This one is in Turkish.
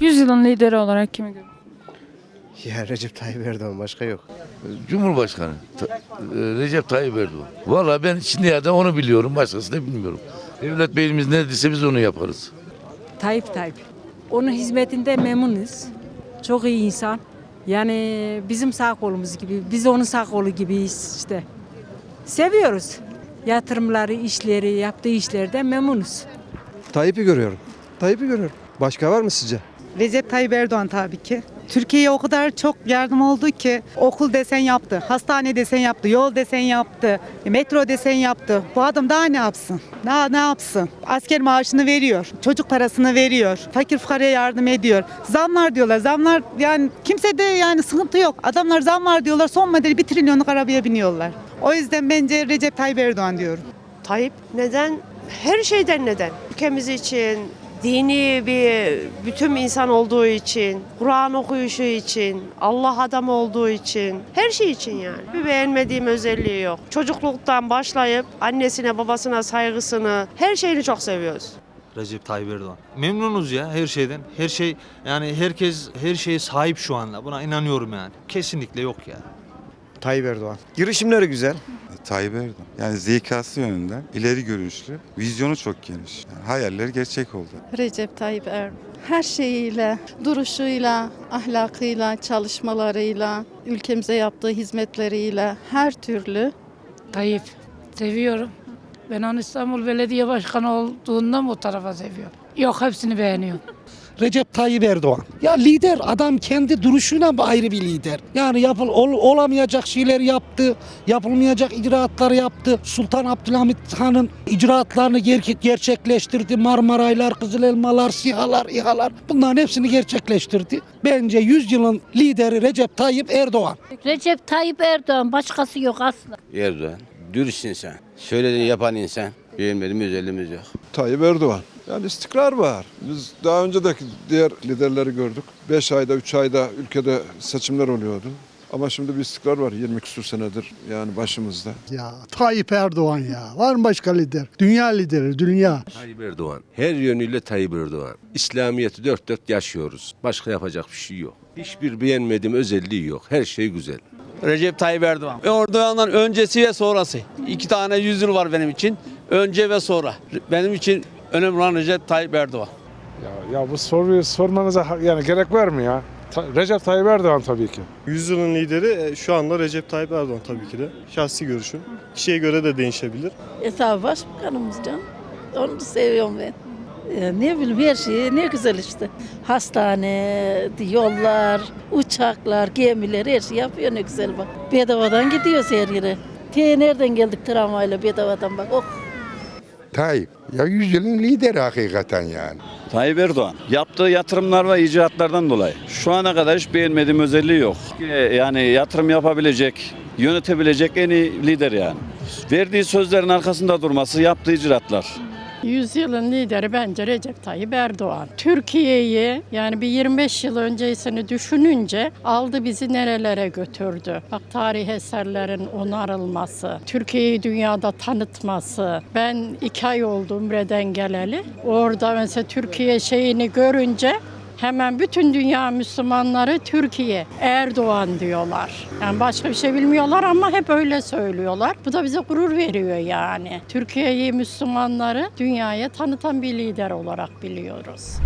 Yüzyılın lideri olarak kimi görüyorsunuz? Ya Recep Tayyip Erdoğan başka yok. Cumhurbaşkanı Ta- e, Recep Tayyip Erdoğan. Valla ben da onu biliyorum. Başkasını bilmiyorum. Devlet beyimiz ne dediyse biz onu yaparız. Tayyip Tayyip. Onun hizmetinde memnunuz. Çok iyi insan. Yani bizim sağ kolumuz gibi, biz onun sağ kolu gibiyiz işte. Seviyoruz. Yatırımları, işleri, yaptığı işlerden memnunuz. Tayyip'i görüyorum. Tayyip'i görüyorum. Başka var mı sizce? Recep Tayyip Erdoğan tabii ki. Türkiye'ye o kadar çok yardım oldu ki okul desen yaptı, hastane desen yaptı, yol desen yaptı, metro desen yaptı. Bu adam daha ne yapsın? Daha ne yapsın? Asker maaşını veriyor, çocuk parasını veriyor, fakir fukaraya yardım ediyor. Zamlar diyorlar, zamlar yani kimse de yani sıkıntı yok. Adamlar zam var diyorlar, son model bir trilyonluk arabaya biniyorlar. O yüzden bence Recep Tayyip Erdoğan diyorum. Tayyip neden? Her şeyden neden? Ülkemiz için, dini bir bütün insan olduğu için, Kur'an okuyuşu için, Allah adamı olduğu için, her şey için yani. Bir beğenmediğim özelliği yok. Çocukluktan başlayıp annesine babasına saygısını, her şeyini çok seviyoruz. Recep Tayyip Erdoğan. Memnunuz ya her şeyden. Her şey yani herkes her şeye sahip şu anda. Buna inanıyorum yani. Kesinlikle yok ya. Tayyip Erdoğan. Girişimleri güzel. Tayyip Erdoğan. Yani zekası yönünden ileri görüşlü, vizyonu çok geniş. Yani hayalleri gerçek oldu. Recep Tayyip Erdoğan. Her şeyiyle, duruşuyla, ahlakıyla, çalışmalarıyla, ülkemize yaptığı hizmetleriyle her türlü Tayyip. Seviyorum. Ben onu İstanbul Belediye Başkanı olduğundan bu tarafa seviyorum. Yok hepsini beğeniyorum. Recep Tayyip Erdoğan. Ya lider adam kendi duruşuyla ayrı bir lider. Yani yapıl ol- olamayacak şeyler yaptı, yapılmayacak icraatları yaptı. Sultan Abdülhamit Han'ın icraatlarını ger- gerçekleştirdi. Marmaraylar, Kızıl Elmalar, SİHA'lar, İHA'lar bunların hepsini gerçekleştirdi. Bence yüzyılın lideri Recep Tayyip Erdoğan. Recep Tayyip Erdoğan başkası yok asla. Erdoğan. Dürüst insan. Söylediğini yapan insan. Beğenmediğim özelliğimiz yok. Tayyip Erdoğan. Yani istikrar var. Biz daha önce de diğer liderleri gördük. 5 ayda, 3 ayda ülkede seçimler oluyordu. Ama şimdi bir istikrar var 20 küsur senedir yani başımızda. Ya Tayyip Erdoğan ya. Var mı başka lider? Dünya lideri, dünya. Tayyip Erdoğan. Her yönüyle Tayyip Erdoğan. İslamiyet'i dört dört yaşıyoruz. Başka yapacak bir şey yok. Hiçbir beğenmediğim özelliği yok. Her şey güzel. Recep Tayyip Erdoğan. Erdoğan'dan öncesi ve sonrası. İki tane yüzyıl var benim için. Önce ve sonra. Benim için önemli olan Recep Tayyip Erdoğan. Ya, ya bu soruyu sormanıza yani gerek var mı ya? Ta- Recep Tayyip Erdoğan tabii ki. Yüzyılın lideri şu anda Recep Tayyip Erdoğan tabii ki de. Şahsi görüşüm. Kişiye göre de değişebilir. E tabi başbakanımız canım. Onu da seviyorum ben. ne bileyim her şey ne güzel işte. Hastane, yollar, uçaklar, gemiler her şey yapıyor ne güzel bak. Bedavadan gidiyoruz her yere. Te nereden geldik tramvayla bedavadan bak. Oh. Tayyip. Ya yüzyılın lideri hakikaten yani. Tayyip Erdoğan. Yaptığı yatırımlar ve icraatlardan dolayı. Şu ana kadar hiç beğenmediğim özelliği yok. Yani yatırım yapabilecek, yönetebilecek en iyi lider yani. Verdiği sözlerin arkasında durması, yaptığı icraatlar. Yüzyılın lideri bence Recep Tayyip Erdoğan. Türkiye'yi yani bir 25 yıl öncesini düşününce aldı bizi nerelere götürdü. Bak tarih eserlerin onarılması, Türkiye'yi dünyada tanıtması. Ben iki ay oldu Umre'den geleli. Orada mesela Türkiye şeyini görünce Hemen bütün dünya Müslümanları Türkiye, Erdoğan diyorlar. Yani başka bir şey bilmiyorlar ama hep öyle söylüyorlar. Bu da bize gurur veriyor yani. Türkiye'yi Müslümanları dünyaya tanıtan bir lider olarak biliyoruz.